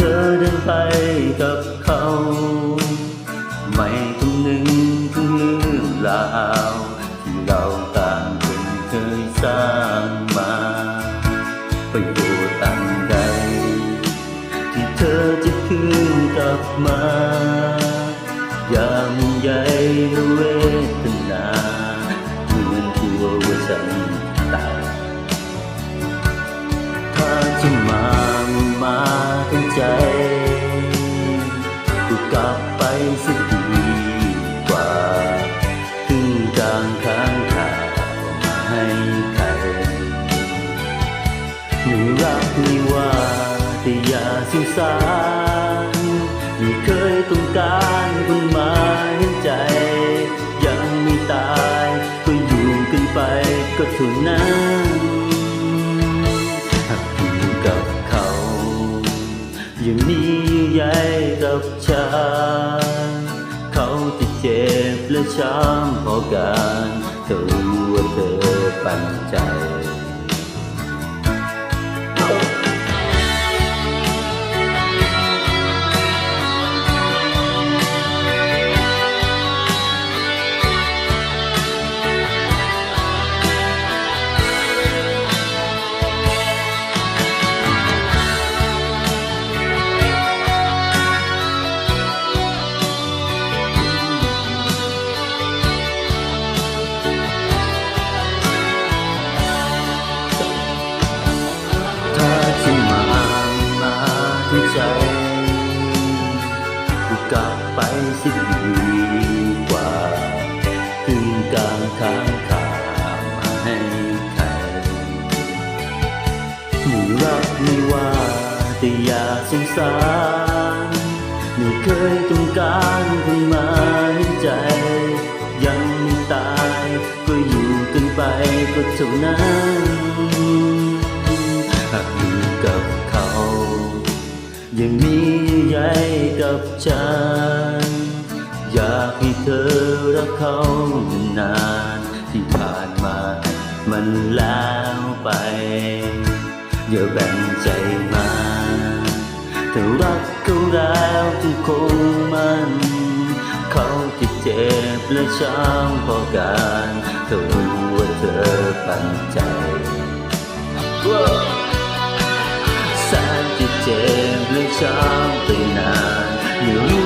เธอเดินไปกับเขา ไม่คำนึงถึงเรื่องราวที่เราต่างคนเคยสร้างมาประโยชน์อันใด ที่เธอจะคืนกลับมา อย่ามุ่งใยและเวทนา ก็กลับไปสิดีกว่าถึงกลางค้างข่าวมาให้ใครไม่รักไม่ว่าแต่อย่าสงสารไม่เคยต้องการคนมาเห็นใจ ยังไม่ตายก็อยู่กันไปก็เท่านั้นหากอยู่กับเขาอยังมีเยื่อใย กับฉัน เขาจะเจ็บและช้ำพอกันเธอว่าเธอปันใจ ที่ใจกูกลับไปสิดีกว่าถึงกลางทางขามาให้ใครไม่รักไม่ว่าแต่อย่าสงสารไม่เคยต้องการคนมาเห็นใจ ยังไม่ตายก็อยู่กันไปก็เท่านั้น ยังมีใยกับฉัน อยากให้เธอรักเขานานๆที่ผ่านมา มันแล้วไปอย่าแบ่งใจมาเธอรักเขาแล้วจึงคงมันเขาจะเจ็บและช้ำพอกันเธอรู้ว่าเธอปันใจ ช้างไปนานไม่รู้